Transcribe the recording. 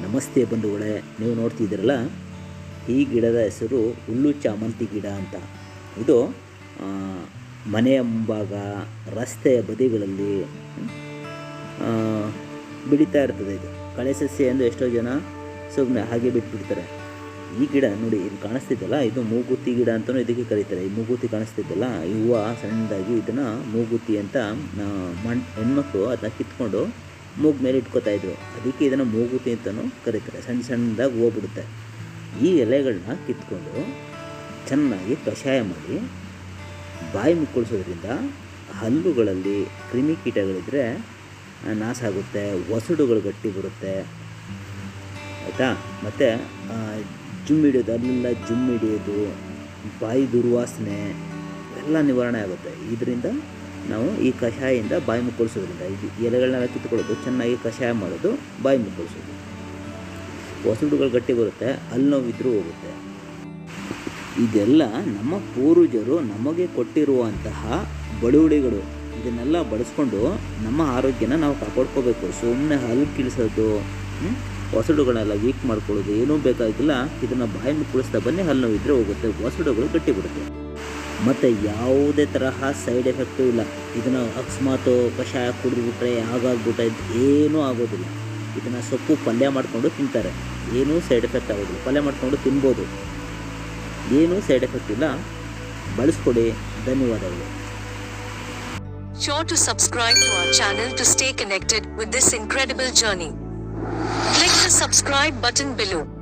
ನಮಸ್ತೆ ಬಂಧುಗಳೇ ನೀವು ನೋಡ್ತಿದ್ದೀರಲ್ಲ? ಈ ಗಿಡದ ಹೆಸರು ಹುಲ್ಲು ಚಾಮಂತಿ ಗಿಡ ಅಂತ. ಇದು ಮನೆಯ ಮುಂಭಾಗ ರಸ್ತೆಯ ಬದಿಗಳಲ್ಲಿ ಆ, ಬೆಳೀತಾ ಇರ್ತದೆ ಇದು. ಕಳೆ ಸಸ್ಯ ಎಂದು ಎಷ್ಟೋ ಜನ ಸುಮ್ಮನೆ ಹಾಗೆ ಬಿಟ್ಬಿಡ್ತಾರೆ. ಈ ಗಿಡ ನೋಡಿ ಇದು ಕಾಣಿಸ್ತಿದ್ದಲ್ಲ ಇದು ಮೂಗುತಿ ಗಿಡ ಅಂತಲೂ ಇದಕ್ಕೆ ಕರೀತಾರೆ. ಈ ಮೂಗುತಿ ಕಾಣಿಸ್ತಿದ್ದಲ್ಲ ಹೂವು ಸಣ್ಣದಾಗಿ ಇದನ್ನು ಮೂಗುತಿ ಅಂತ ಮಣ್ ಹೆಣ್ಮಕ್ಳು ಅದನ್ನ ಕಿತ್ಕೊಂಡು ಮೂಗ್ ಮೇಲೆ ಇಟ್ಕೋತಾ ಇದ್ರು. ಅದಕ್ಕೆ ಇದನ್ನು ಮೂಗುತಿ ಅಂತಲೂ ಕರೀತಾರೆ. ಸಣ್ಣ ಸಣ್ಣದಾಗಿ ಹೋಗ್ಬಿಡುತ್ತೆ. ಬಿಡುತ್ತೆ ಈ ಎಲೆಗಳನ್ನ ಕಿತ್ಕೊಂಡು ಚೆನ್ನಾಗಿ ಕಷಾಯ ಮಾಡಿ ಬಾಯಿ ಮುಕ್ಕಳಿಸೋದ್ರಿಂದ ಹಲ್ಲುಗಳಲ್ಲಿ ಕ್ರಿಮಿಕೀಟಗಳಿದ್ದರೆ ನಾಶ ಆಗುತ್ತೆ ಒಸಡುಗಳು ಗಟ್ಟಿ ಬರುತ್ತೆ. ಆಯಿತಾ? ಮತ್ತು ಜುಮ್ ಹಿಡಿಯೋದು, ಅಲ್ಲೆಲ್ಲ ಜುಮ್ ಹಿಡಿಯೋದು, ಬಾಯಿ ದುರ್ವಾಸನೆ, ಎಲ್ಲ ನಿವಾರಣೆ ಆಗುತ್ತೆ. ಇದರಿಂದ ನಾವು ಈ ಕಷಾಯದಿಂದ ಬಾಯಿ ಮುಕ್ಕಳಿಸೋದ್ರಿಂದ ಇದು ಎಲೆಗಳನ್ನೆಲ್ಲ ಕಿತ್ಕೊಳ್ಳೋದು ಚೆನ್ನಾಗಿ ಕಷಾಯ ಮಾಡೋದು ಬಾಯಿ ಮುಕ್ಕಳಿಸೋದು ಹೊಸಡುಗಳು ಗಟ್ಟಿ ಬರುತ್ತೆ, ಅಲ್ಲಿ ನೋವಿದ್ರೂ ಹೋಗುತ್ತೆ. ಇದೆಲ್ಲ ನಮ್ಮ ಪೂರ್ವಜರು ನಮಗೆ ಕೊಟ್ಟಿರುವಂತಹ ಬಳುವಳಿಗಳು. ಇದನ್ನೆಲ್ಲ ಬಳಸ್ಕೊಂಡು ನಮ್ಮ ಆರೋಗ್ಯನ ನಾವು ಕಾಪಾಡ್ಕೋಬೇಕು. ಸುಮ್ಮನೆ ಹಲ್ಲು ಕಿಳಿಸೋದು ಹೊಸಡುಗಳನ್ನೆಲ್ಲ ವೀಕ್ ಮಾಡ್ಕೊಳ್ಳೋದು, ಏನೂ ಬೇಕಾಗಿಲ್ಲ. ಇದನ್ನು ಬಾಯಿ ಮುಕ್ಕಳಿಸ್ತಾ ಬನ್ನಿ ಹಲ್ಲು ನೋವಿದ್ರೆ ಹೋಗುತ್ತೆ. ಹೊಸಡುಗಳು ಗಟ್ಟಿ ಬರುತ್ತೆ. ಮತ್ತು ಯಾವುದೇ ತರಹ ಸೈಡ್ ಎಫೆಕ್ಟು ಇಲ್ಲ. ಇದನ್ನು ಅಕಸ್ಮಾತು ಕಷಾಯ ಕುಡಿದ್ಬಿಟ್ರೆ ಆಗಾಗ್ಬಿಟ್ರೆ ಏನೂ ಆಗೋದಿಲ್ಲ. ಇದನ್ನು ಸೊಪ್ಪು ಪಲ್ಯ ಮಾಡಿಕೊಂಡು ತಿಂತಾರೆ. ಏನೂ ಸೈಡ್ ಎಫೆಕ್ಟ್ ಆಗೋದಿಲ್ಲ. ಪಲ್ಯ ಮಾಡಿಕೊಂಡು ತಿನ್ಬೋದು. ಏನೂ ಸೈಡ್ ಎಫೆಕ್ಟ್ ಇಲ್ಲ. ಬಳಸ್ಕೊಡಿ. ಧನ್ಯವಾದಗಳು. Sure to subscribe to our channel to stay connected with this incredible journey. Click the subscribe button below.